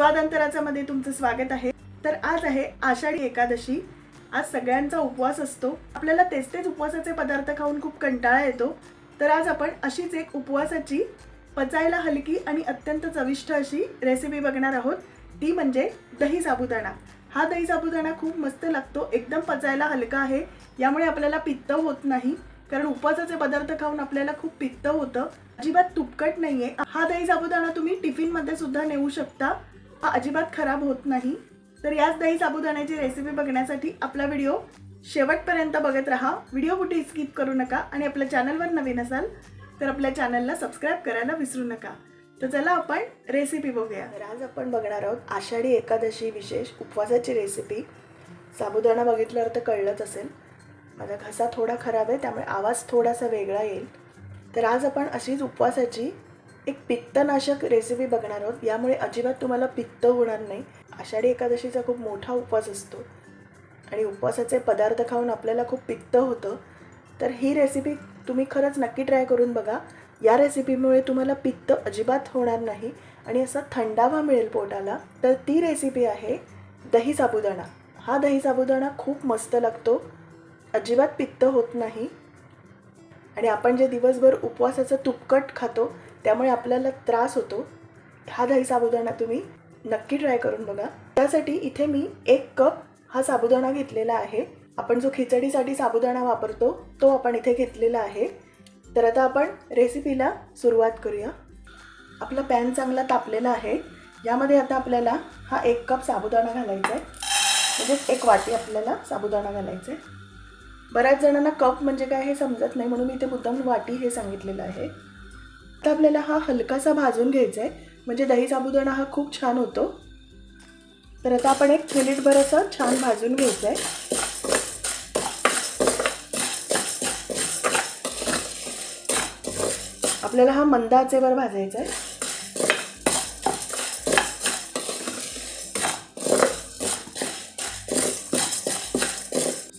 नमस्कारमध्ये तुमचं स्वागत आहे. तर आज आहे आषाढी एकादशी. आज सगळ्यांचा उपवास असतो. आपल्याला तेच तेच उपवासाचे पदार्थ खाऊन खूप कंटाळा येतो. तर आज आपण अशीच एक उपवासाची पचायला हलकी आणि अत्यंत चविष्ट अशी रेसिपी बघणार आहोत. ती म्हणजे दही साबुदाणा. हा दही साबुदाणा खूप मस्त लागतो. एकदम पचायला हलका आहे. यामुळे आपल्याला पित्त होत नाही. कारण उपवासाचे पदार्थ खाऊन आपल्याला खूप पित्त होतं. अजिबात तुपकट नाहीये. हा दही साबुदाणा तुम्ही टिफिनमध्ये सुद्धा नेऊ शकता. हा अजिबात खराब होत नाही. तर याच दही साबुदाण्याची रेसिपी बघण्यासाठी आपला व्हिडिओ शेवटपर्यंत बघत राहा. व्हिडिओ कुठे स्किप करू नका आणि आपल्या चॅनलवर नवीन असाल तर आपल्या चॅनलला सबस्क्राईब करायला विसरू नका. तर चला आपण रेसिपी बघूया. तर आज आपण बघणार आहोत आषाढी एकादशी विशेष उपवासाची रेसिपी साबुदाणा बघितल्यावर तर कळलंच असेल. माझा घसा थोडा खराब आहे त्यामुळे आवाज थोडासा वेगळा येईल. तर आज आपण अशीच उपवासाची एक पित्तनाशक रेसिपी बघणार आहोत. यामुळे अजिबात तुम्हाला पित्त होणार नाही. आषाढी एकादशीचा खूप मोठा उपवास असतो. आणि उपवासाचे पदार्थ खाऊन आपल्याला खूप पित्त होतं. तर ही रेसिपी तुम्ही खरंच नक्की ट्राय करून बघा. या रेसिपीमुळे तुम्हाला पित्त अजिबात होणार नाही. आणि असा थंडावा मिळेल पोटाला. तर ती रेसिपी आहे दही साबुदाणा. हा दही साबुदाणा खूप मस्त लागतो. अजिबात पित्त होत नाही. आणि आपण जे दिवसभर उपवासाचं तुपकट खातो त्यामुळे आपल्याला त्रास होतो. हा दही साबुदाणा तुम्ही नक्की ट्राय करून बघा. त्यासाठी इथे मी एक कप हा साबुदाणा घेतलेला आहे. आपण जो खिचडीसाठी साबुदाणा वापरतो तो आपण इथे घेतलेला आहे. तर आता आपण रेसिपीला सुरुवात करूया. आपला पॅन चांगला तापलेला आहे. यामध्ये आता आपल्याला हा एक कप साबुदाणा घालायचा आहे. म्हणजेच एक वाटी आपल्याला साबुदाणा घालायचा आहे. बऱ्याच जणांना कप म्हणजे काय हे समजत नाही म्हणून मी इथे मुद्दाम वाटी हे सांगितलेलं आहे. तर आपल्याला हा हलकासा भाजून घ्यायचा आहे म्हणजे दही साबुदाणा हा खूप छान होतो. तर आता आपण एक मिनिटभर असं छान भाजून घ्यायचं आहे आपल्याला हा मंद आचेवर भाजायचा आहे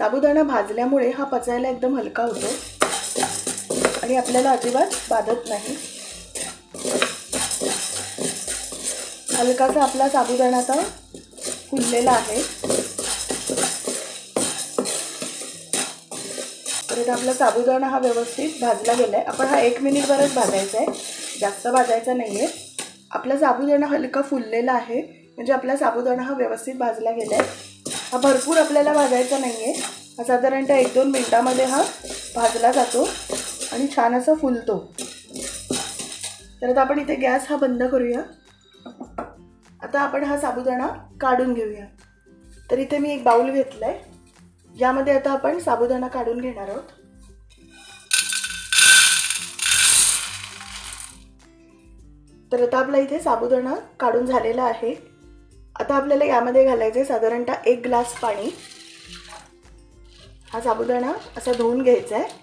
साबुदाणा भाजल्यामुळे हा पचायला एकदम हलका होतो. आणि आपल्याला अजिबात बाधत नाही. हलकासा आपला साबुदाणा आता फुललेला आहे. तर आपला साबुदाणा हा व्यवस्थित भाजला गेला आहे आपण हा एक मिनिटभरच भाजायचा आहे जास्त भाजायचा नाही आहे आपला साबुदाणा हलका फुललेला आहे. म्हणजे आपला साबुदाणा हा व्यवस्थित भाजला गेला आहे हा भरपूर आपल्याला भाजायचा नाही आहे हा साधारणतः एक दोन मिनटामध्ये हा भाजला जातो आणि छान असा फुलतो. तर आता आपण इथे गॅस हा बंद करूया. आता आपण हा साबुदाणा काढून घेऊया. तर इथे मी एक बाऊल घेतला आहे यामध्ये आता आपण साबुदाणा काढून घेणार आहोत. तर आता आपला इथे साबुदाणा काढून झालेला आहे. आता आपल्याला यामध्ये घालायचं आहे साधारणतः एक ग्लास पाणी. हा साबुदाणा असा धुवून घ्यायचा आहे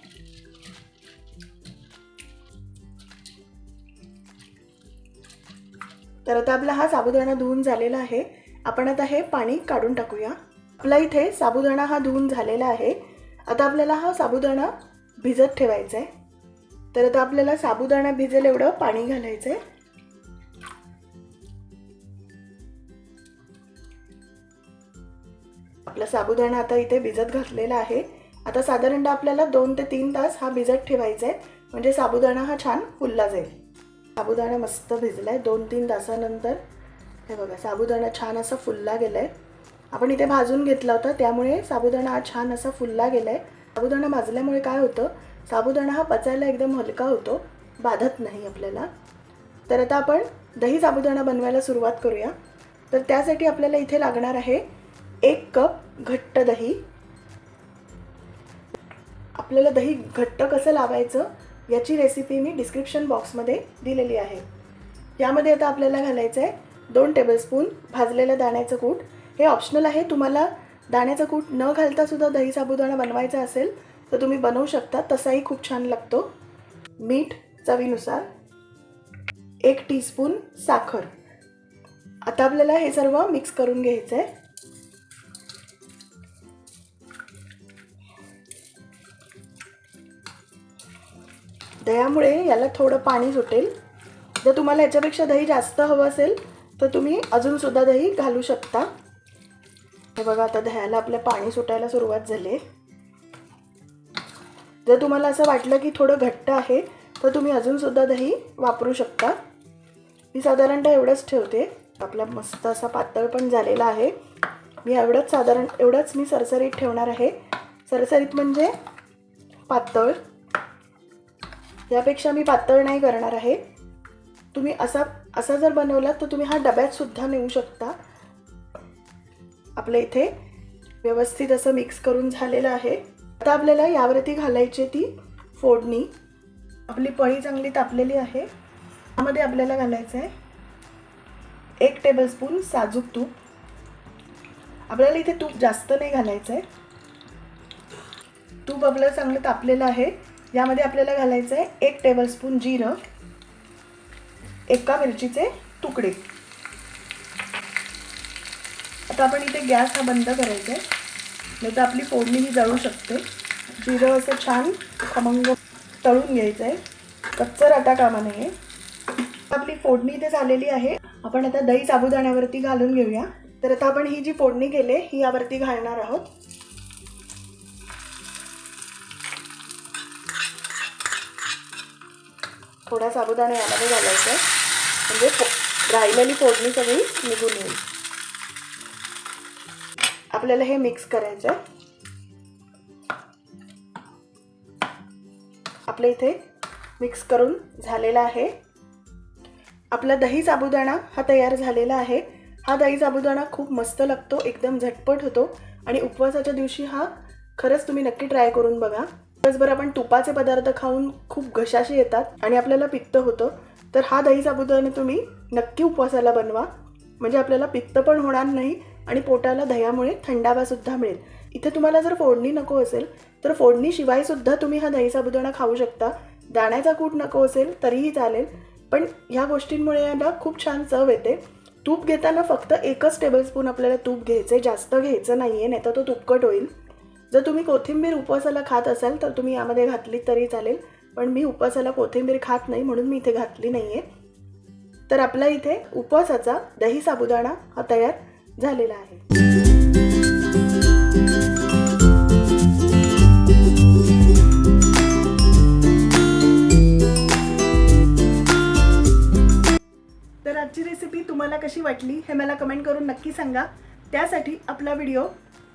तर आता आपला हा साबुदाणा धुवून झालेला आहे. आपण आता हे पाणी काढून टाकूया. आपला इथे साबुदाणा हा धुवून झालेला आहे. आता आपल्याला हा साबुदाणा भिजत ठेवायचा आहे तर आता आपल्याला साबुदाणा भिजेल एवढं पाणी घालायचं आहे आपला साबुदाणा आता इथे भिजत घातलेला आहे. आता साधारणतः आपल्याला दोन ते तीन तास हा भिजत ठेवायचा आहे. म्हणजे साबुदाणा हा छान फुलला जाईल. साबुदाणा मस्त भिजला आहे दोन तीन तासानंतर हे बघा साबुदाणा छान असा फुलला गेला आहे आपण इथे भाजून घेतला होता त्यामुळे साबुदाणा हा छान असा फुलला गेला आहे साबुदाणा भाजल्यामुळे काय होतं साबुदाणा हा पचायला एकदम हलका होतो बाधत नाही आपल्याला. तर आता आपण दही साबुदाणा बनवायला सुरुवात करूया. तर त्यासाठी आपल्याला इथे लागणार आहे एक कप घट्ट दही. आपल्याला दही घट्ट कसं लावायचं याची रेसिपी मी डिस्क्रिप्शन बॉक्समध्ये दिलेली आहे. यामध्ये आता आपल्याला घालायचं आहे दोन टेबलस्पून भाजलेलं दाण्याचं कूट. हे ऑप्शनल आहे. तुम्हाला दाण्याचं कूट न घालता सुद्धा दही साबुदाणा बनवायचा असेल तर तुम्ही बनवू शकता. तसाही खूप छान लागतो. मीठ चवीनुसार. एक टीस्पून साखर. आता आपल्याला हे सर्व मिक्स करून घ्यायचं आहे दह्यामुळे याला थोडं पाणी सुटेल. जर तुम्हाला याच्यापेक्षा दही जास्त हवं असेल तर तुम्ही अजूनसुद्धा दही घालू शकता. हे बघा आता दह्याला आपलं पाणी सुटायला सुरुवात झाली. आहे जर तुम्हाला असं वाटलं की थोडं घट्ट आहे तर तुम्ही अजूनसुद्धा दही वापरू शकता. मी साधारणतः एवढंच ठेवते. आपला मस्त असा पातळ पण झालेला आहे. मी एवढंच साधारण एवढंच मी सरसरीत ठेवणार आहे. सरसरीत म्हणजे पातळ. यापेक्षा मी पातळ नाही करणार आहे. तुम्ही असा असा जर बनवलात तर तुम्ही हा डब्यात सुद्धा नेऊ शकता. आपल्या इथे व्यवस्थित असं मिक्स करून झालेलं आहे. आता आपल्याला यावरती घालायची ती फोडणी. आपली पळी चांगली तापलेली आहे. त्यामध्ये आपल्याला घालायचं आहे एक टेबलस्पून साजूक तूप. आपल्याला इथे तूप जास्त नाही घालायचं आहे तूप आपलं चांगलं तापलेलं आहे. यामध्ये आपल्याला घालायचं आहे एक टेबलस्पून जिरं एका मिरचीचे तुकडे. आता आपण इथे गॅस हा बंद करायचा आहे. नाही तर आपली फोडणी ही जळू शकते. जिरं असं छान खमंग तळून घ्यायचं आहे. कच्चर आता कामा नये. आपली फोडणी इथे झालेली आहे. आपण आता दही साबुदाण्यावरती घालून घेऊया. तर आता आपण ही जी फोडणी केली ही यावरती घालणार आहोत. थोडा साबुदाणा यामध्ये घालायचा आहे. म्हणजे फो राहिलेली फोडणी सगळी निघून येईल. आपल्याला हे मिक्स करायचं आहे. आपल्या इथे मिक्स करून झालेला आहे. आपला दही साबुदाणा हा तयार झालेला आहे. हा दही साबुदाणा खूप मस्त लागतो एकदम झटपट होतो आणि उपवासाच्या दिवशी हा खरंच तुम्ही नक्की ट्राय करून बघा. दिवसभर आपण तुपाचे पदार्थ खाऊन खूप घशाशी येतात आणि आपल्याला पित्त होतं तर हा दही साबुदाणा तुम्ही नक्की उपवासाला बनवा. म्हणजे आपल्याला पित्त पण होणार नाही आणि पोटाला दह्यामुळे थंडावासुद्धा मिळेल. इथे तुम्हाला जर फोडणी नको असेल तर फोडणीशिवायसुद्धा तुम्ही हा दही साबुदाणा खाऊ शकता. दाण्याचा कूट नको असेल तरीही चालेल. पण ह्या गोष्टींमुळे याला खूप छान चव येते. तूप घेताना फक्त एकच टेबलस्पून आपल्याला तूप घ्यायचं आहे जास्त घ्यायचं नाही आहे नाही तर तो तुपकट होईल. जर तुम्ही कोथिंबीर उपवासाला खात असाल तर तुम्ही यामध्ये घातली तरी चालेल. पण मी उपवासाला कोथिंबीर खात नाही म्हणून मी इथे घातली नाही आहे तर आपला इथे उपवासाचा दही साबुदाणा हा तयार झालेला आहे. तर आजची रेसिपी तुम्हाला कशी वाटली हे मला कमेंट करून नक्की सांगा. त्यासाठी आपला व्हिडिओ